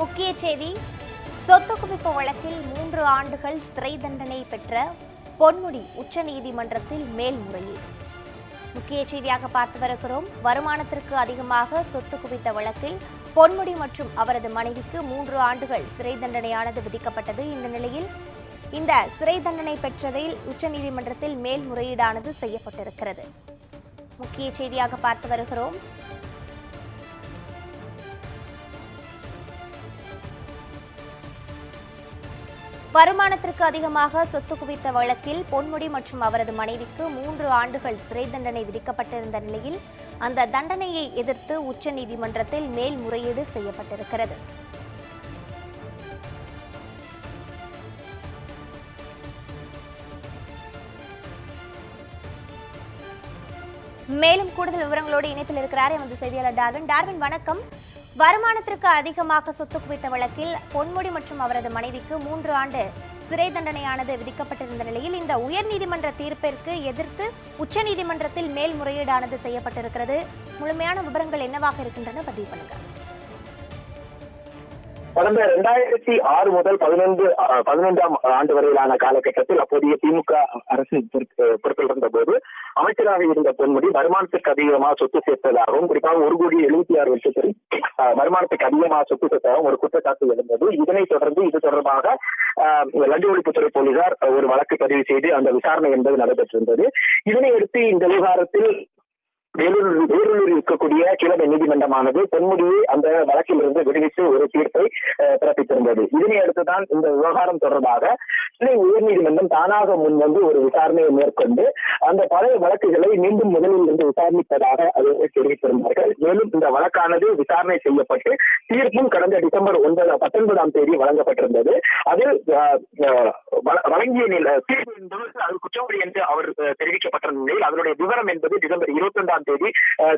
முக்கிய செய்தி. சொத்து குவிப்பு வழக்கில் மூன்று ஆண்டுகள் சிறை தண்டனை பெற்ற பொன்முடி உச்சநீதிமன்றத்தில் மேல்முறையீடு. முக்கிய செய்தியாக பார்த்து வருகிறோம். வருமானத்திற்கு அதிகமாக சொத்து குவித்த வழக்கில் பொன்முடி மற்றும் அவரது மனைவிக்கு மூன்று ஆண்டுகள் சிறை தண்டனையானது விதிக்கப்பட்டது இந்த நிலையில். இந்த சிறை தண்டனை பெற்றதில் உச்சநீதிமன்றத்தில் மேல்முறையீடானது செய்யப்பட்டிருக்கிறது. முக்கிய செய்தியாக பார்த்து வருகிறோம். வருமானத்திற்கு அதிகமாக சொத்து குவித்த வழக்கில் பொன்முடி மற்றும் அவரது மனைவிக்கு மூன்று ஆண்டுகள் சிறை தண்டனை விதிக்கப்பட்டிருந்த நிலையில் அந்த தண்டனையை எதிர்த்து உச்சநீதிமன்றத்தில் மேல்முறையீடு செய்யப்பட்டிருக்கிறது. மேலும் கூடுதல் விவரங்களோடு இணைத்தில் இருக்கிறார் எமது செய்தியாளர் டார்வின். டார்வின் வணக்கம். வருமானத்திற்கு அதிகமாக சொத்து குவித்த வழக்கில் பொன்முடி மற்றும் அவரது மனைவிக்கு மூன்று ஆண்டு சிறை தண்டனையானது விதிக்கப்பட்டிருந்த நிலையில் இந்த உயர்நீதிமன்ற தீர்ப்பிற்கு எதிர்த்து உச்சநீதிமன்றத்தில் மேல்முறையீடானது செய்யப்பட்டிருக்கிறது. முழுமையான விவரங்கள் என்னவாக இருக்கின்றன? பதிவு பண்ணுங்கள் கடந்த இரண்டாயிரத்தி ஆறு முதல் பதினொன்று பதினொன்றாம் ஆண்டு வரையிலான காலகட்டத்தில் அப்போதைய திமுக அரசு பொறுப்பு- பொறுப்பில் இருந்த போது அமைச்சராக இருந்த பொன்முடி வருமானத்திற்கு அதிகமாக சொத்து சேர்த்ததாகவும் குறிப்பாக ஒரு கோடி எழுபத்தி ஆறு லட்சத்தில் வருமானத்துக்கு அதிகமாக சொத்து சேர்த்ததாகவும் ஒரு குற்றச்சாட்டு எழுந்தது. இதனைத் தொடர்ந்து இது தொடர்பாக லஞ்ச ஒழிப்புத்துறை போலீசார் ஒரு வழக்கு பதிவு செய்து அந்த விசாரணை என்பது நடைபெற்றிருந்தது. இதனையடுத்து இந்த விவகாரத்தில் வேலூர் வேலூரில் இருக்கக்கூடிய கிழமை நீதிமன்றமானது பொன்முடியை அந்த வழக்கில் இருந்து விடுவித்து ஒரு தீர்ப்பை பிறப்பித்திருந்தது. இதனை அடுத்துதான் இந்த விவகாரம் தொடர்பாக சென்னை உயர்நீதிமன்றம் தானாக முன் வந்து ஒரு விசாரணையை மேற்கொண்டு அந்த பழைய வழக்குகளை மீண்டும் முதலில் இருந்து விசாரிப்பதாக அது தெரிவித்திருந்தார்கள். மேலும் இந்த வழக்கானது விசாரணை செய்யப்பட்டு தீர்ப்பும் கடந்த டிசம்பர் ஒன்பது பத்தொன்பதாம் தேதி வழங்கப்பட்டிருந்தது. அதில் வழங்கிய நிலை தீர்ப்பு என்பது அது குற்றவாளி என்று அவர் தெரிவிக்கப்பட்டிருந்த தெரிவிக்கப்பட்ட நிலையில் அதனுடைய விவரம் என்பது டிசம்பர் இருபத்தி ஒன்பதாம் தேதி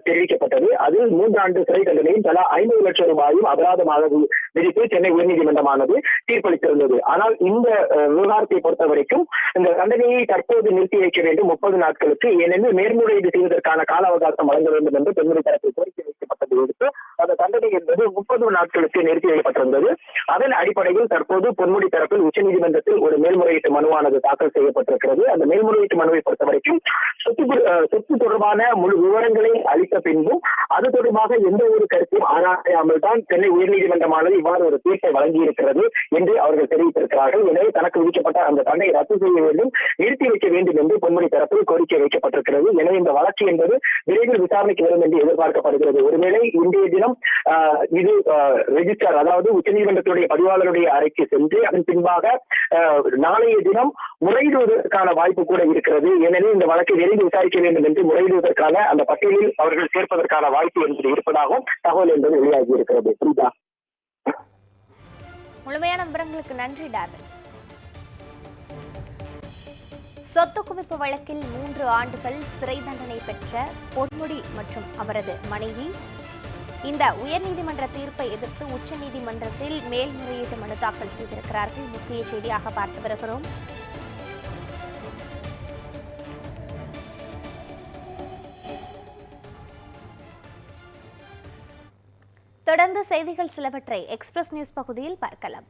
தெரிவிக்கப்பட்டது. அதில் மூன்றாண்டு சிறை தண்டனையும் தலா ஐம்பது லட்சம் ரூபாயும் அபராதமாக விதித்து சென்னை உயர்நீதிமன்றமானது தீர்ப்பளித்திருந்தது. ஆனால் இந்த விவகாரத்தை பொறுத்த வரைக்கும் இந்த தண்டனையை தற்போது நிறுத்தி வைக்க வேண்டும் முப்பது நாட்களுக்கு. ஏனெனில் மேல்முறையீடு செய்வதற்கான கால அவகாசம் வழங்க வேண்டும் என்று பெண்முறை தரப்பில் கோரிக்கை வைக்கப்பட்டதை அடுத்து அந்த தண்டனை என்பது முப்பது நாட்களுக்கு நிறுத்தி வைக்கப்பட்டிருந்தது. அதன் அடிப்படையில் தற்போது பொன்முடி தரப்பில் உச்சநீதிமன்றத்தில் ஒரு மேல்முறையீட்டு மனுவானது தாக்கல் செய்யப்பட்டிருக்கிறது. அந்த மேல்முறையீட்டு மனுவை பொறுத்த வரைக்கும் சொத்து சொத்து தொடர்பான முழு விவரங்களை அளித்த பின்பும் அது தொடர்பாக எந்த ஒரு கருத்தும் ஆராயாமல் தான் சென்னை உயர்நீதிமன்றமானது இவ்வாறு ஒரு தீர்ப்பை வழங்கியிருக்கிறது என்று அவர்கள் தெரிவித்திருக்கிறார்கள். எனவே தனக்கு விதிக்கப்பட்ட அந்த தண்டனை ரத்து செய்ய வேண்டும் நிறுத்தி வைக்க வேண்டும் என்று பொன்மணி தரப்பில் கோரிக்கை வைக்கப்பட்டிருக்கிறது. எனவே இந்த வழக்கு என்பது விரைவில் விசாரணைக்கு வரும் என்று எதிர்பார்க்கப்படுகிறது. ஒருவேளை இன்றைய தினம் ஆஹ், இது ரெஜிஸ்டர் அதாவது உச்சநீதிமன்றத்துடைய பதிவாளருடைய அறைக்கு சென்று அதன் பின்பாக நாளைய தினம் முறையிடுவதற்கான வாய்ப்பு கூட இருக்கிறது. ஏனெனில் இந்த வழக்கை விரைந்து விசாரிக்க வேண்டும் என்று முறையிடுவதற்கான அந்த பட்டியலில் அவர்கள் சேர்ப்பதற்கான வாய்ப்பு என்பது இருப்பதாகவும் தகவல் என்பது வெளியாகி இருக்கிறது. புரியுதா? முழுமையான விவரங்களுக்கு நன்றி டார்வின். சொத்து குவிப்பு வழக்கில் மூன்று ஆண்டுகள் சிறை தண்டனை பெற்ற பொன்முடி மற்றும் அவரது மனைவி இந்த உயர்நீதிமன்ற தீர்ப்பை எதிர்த்து உச்சநீதிமன்றத்தில் மேல்முறையீட்டு மனு தாக்கல் செய்திருக்கிறார்கள். முக்கிய செய்தியாக பார்த்து வருகிறோம். தொடர்ந்து செய்திகள் சிலவற்றை எக்ஸ்பிரஸ் நியூஸ் பகுதியில் பார்க்கலாம்.